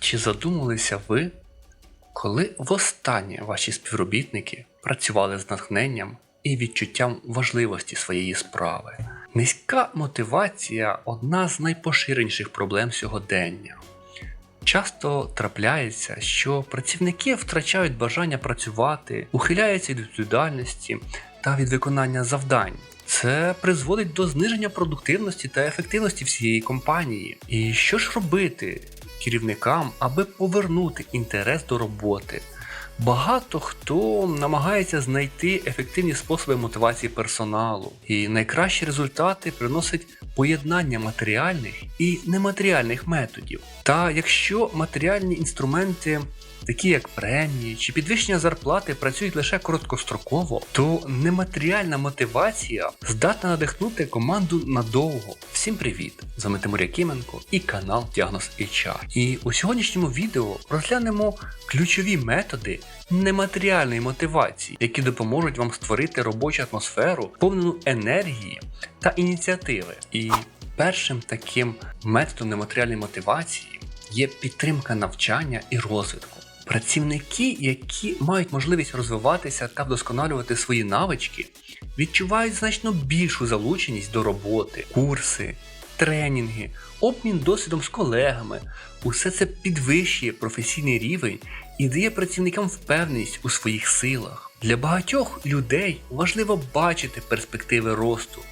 Чи задумалися ви, коли востаннє ваші співробітники працювали з натхненням і відчуттям важливості своєї справи? Низька мотивація одна з найпоширеніших проблем сьогодення. Часто трапляється, що працівники втрачають бажання працювати, ухиляються від відповідальності та від виконання завдань. Це призводить до зниження продуктивності та ефективності всієї компанії. І що ж робити керівникам, аби повернути інтерес до роботи? Багато хто намагається знайти ефективні способи мотивації персоналу, і найкращі результати приносить поєднання матеріальних і нематеріальних методів. Та якщо матеріальні інструменти, такі як премії чи підвищення зарплати, працюють лише короткостроково, то нематеріальна мотивація здатна надихнути команду надовго. Всім привіт! З вами Тимур Якименко і канал Діагноз HR. І у сьогоднішньому відео розглянемо ключові методи нематеріальної мотивації, які допоможуть вам створити робочу атмосферу, повнену енергії та ініціативи. І першим таким методом нематеріальної мотивації є підтримка навчання і розвитку. Працівники, які мають можливість розвиватися та вдосконалювати свої навички, відчувають значно більшу залученість до роботи, курси, тренінги, обмін досвідом з колегами. Усе це підвищує професійний рівень і дає працівникам впевненість у своїх силах. Для багатьох людей важливо бачити перспективи росту.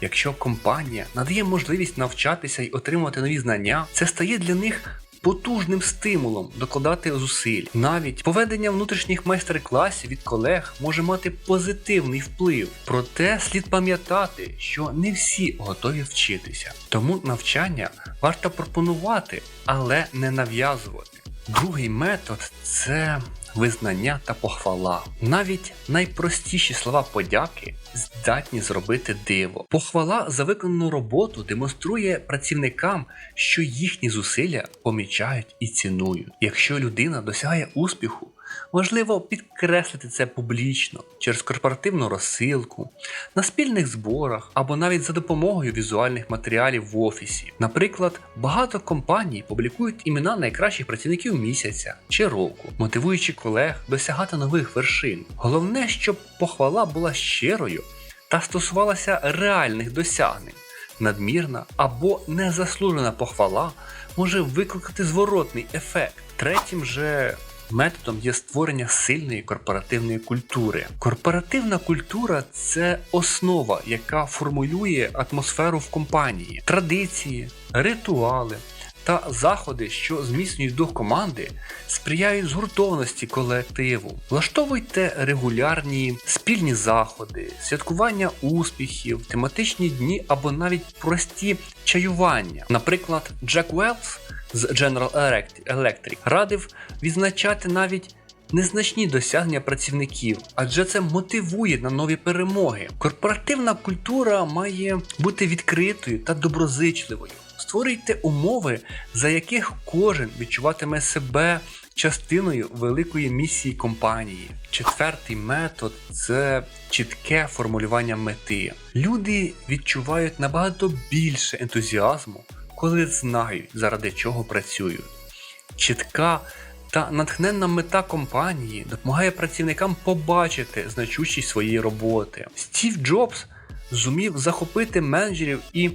Якщо компанія надає можливість навчатися і отримувати нові знання, це стає для них потужним стимулом докладати зусиль. Навіть поведення внутрішніх майстер-класів від колег може мати позитивний вплив. Проте слід пам'ятати, що не всі готові вчитися. Тому навчання варто пропонувати, але не нав'язувати. Другий метод це визнання та похвала. Навіть найпростіші слова подяки здатні зробити диво. Похвала за виконану роботу демонструє працівникам, що їхні зусилля помічають і цінують. Якщо людина досягає успіху, Важливо підкреслити це публічно через корпоративну розсилку, на спільних зборах або навіть за допомогою візуальних матеріалів в офісі. Наприклад, багато компаній публікують імена найкращих працівників місяця чи року, мотивуючи колег досягати нових вершин. Головне, щоб похвала була щирою та стосувалася реальних досягнень. Надмірна або незаслужена похвала може викликати зворотний ефект. Третім же Методом є створення сильної корпоративної культури. Корпоративна культура це основа, яка формулює атмосферу в компанії, традиції, ритуали та заходи, що зміцнюють дух команди, сприяють згуртованості колективу. Влаштовуйте регулярні спільні заходи, святкування успіхів, тематичні дні або навіть прості чаювання. Наприклад, Джек Велс з General Electric радив відзначати навіть незначні досягнення працівників, адже це мотивує на нові перемоги. Корпоративна культура має бути відкритою та доброзичливою. Створюйте умови, за яких кожен відчуватиме себе частиною великої місії компанії. Четвертий метод це чітке формулювання мети. Люди відчувають набагато більше ентузіазму коли знають, заради чого працюють. Чітка та натхненна мета компанії допомагає працівникам побачити значущість своєї роботи. Стів Джобс зумів захопити менеджерів і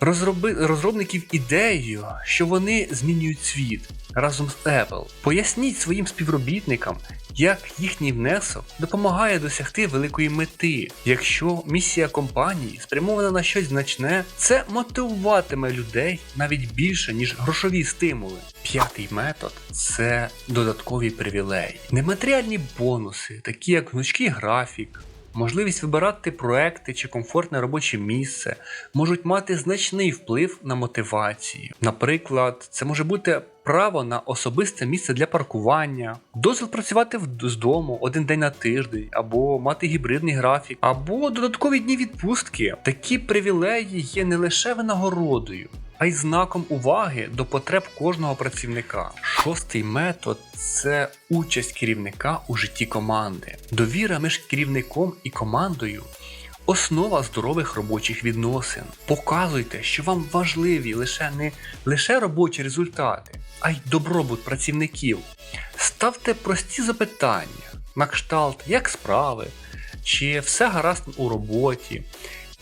розроби... розробників ідеєю, що вони змінюють світ разом з Apple. Поясніть своїм співробітникам, як їхній внесок допомагає досягти великої мети. Якщо місія компанії спрямована на щось значне, це мотивуватиме людей навіть більше, ніж грошові стимули. П'ятий метод це додаткові привілеї. Нематеріальні бонуси, такі як гнучкий графік. Можливість вибирати проекти чи комфортне робоче місце можуть мати значний вплив на мотивацію. Наприклад, це може бути право на особисте місце для паркування, дозвіл працювати з дому один день на тиждень, або мати гібридний графік, або додаткові дні відпустки. Такі привілеї є не лише винагородою. А й знаком уваги до потреб кожного працівника. Шостий метод це участь керівника у житті команди. Довіра між керівником і командою основа здорових робочих відносин. Показуйте, що вам важливі лише не лише робочі результати, а й добробут працівників. Ставте прості запитання на кшталт, як справи, чи все гаразд у роботі.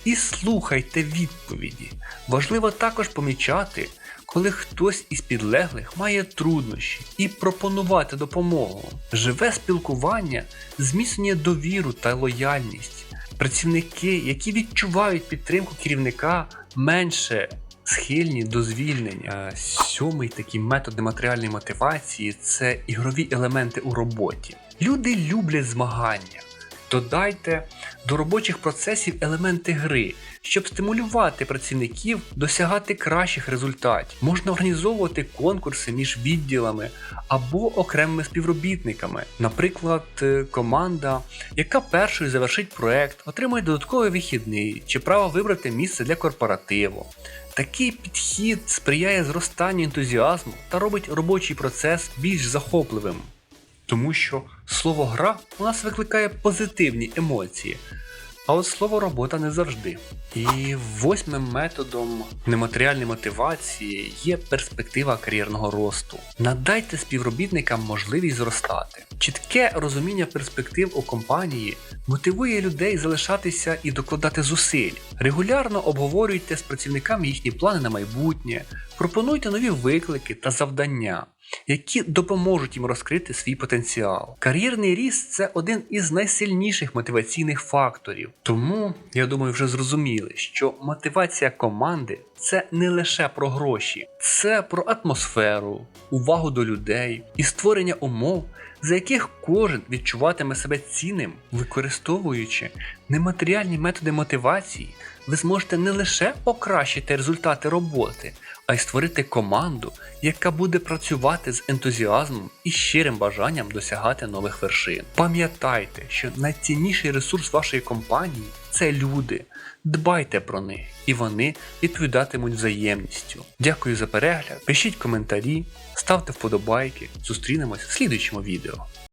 І слухайте відповіді. Важливо також помічати, коли хтось із підлеглих має труднощі і пропонувати допомогу. Живе спілкування зміцнює довіру та лояльність. Працівники, які відчувають підтримку керівника, менше схильні до звільнення. Е, Сьомий такий метод нематеріальної мотивації це ігрові елементи у роботі. Люди люблять змагання. Додайте до робочих процесів елементи гри, щоб стимулювати працівників досягати кращих результатів. Можна організовувати конкурси між відділами або окремими співробітниками. Наприклад, е, команда, яка першою завершить проект, отримує додатковий вихідний чи право вибрати місце для корпоративу. Такий підхід сприяє зростанню ентузіазму та робить робочий процес більш захопливим. Тому що слово гра у нас викликає позитивні емоції, а от слово робота не завжди. І восьмим методом нематеріальної мотивації є перспектива кар'єрного росту. Надайте співробітникам можливість зростати. Чітке розуміння перспектив у компанії мотивує людей залишатися і докладати зусиль. Регулярно обговорюйте з працівниками їхні плани на майбутнє, пропонуйте нові виклики та завдання які допоможуть їм розкрити свій потенціал. Кар'єрний ріст це один із найсильніших мотиваційних факторів. Тому я думаю, вже зрозуміли, що мотивація команди це не лише про гроші, це про атмосферу, увагу до людей і створення умов, за яких кожен відчуватиме себе цінним, використовуючи нематеріальні методи мотивації. Ви зможете не лише покращити результати роботи, а й створити команду, яка буде працювати з ентузіазмом і щирим бажанням досягати нових вершин. Пам'ятайте, що найцінніший ресурс вашої компанії це люди. Дбайте про них, і вони відповідатимуть взаємністю. Дякую за перегляд, пишіть коментарі, ставте вподобайки. Зустрінемось в слідуючому відео.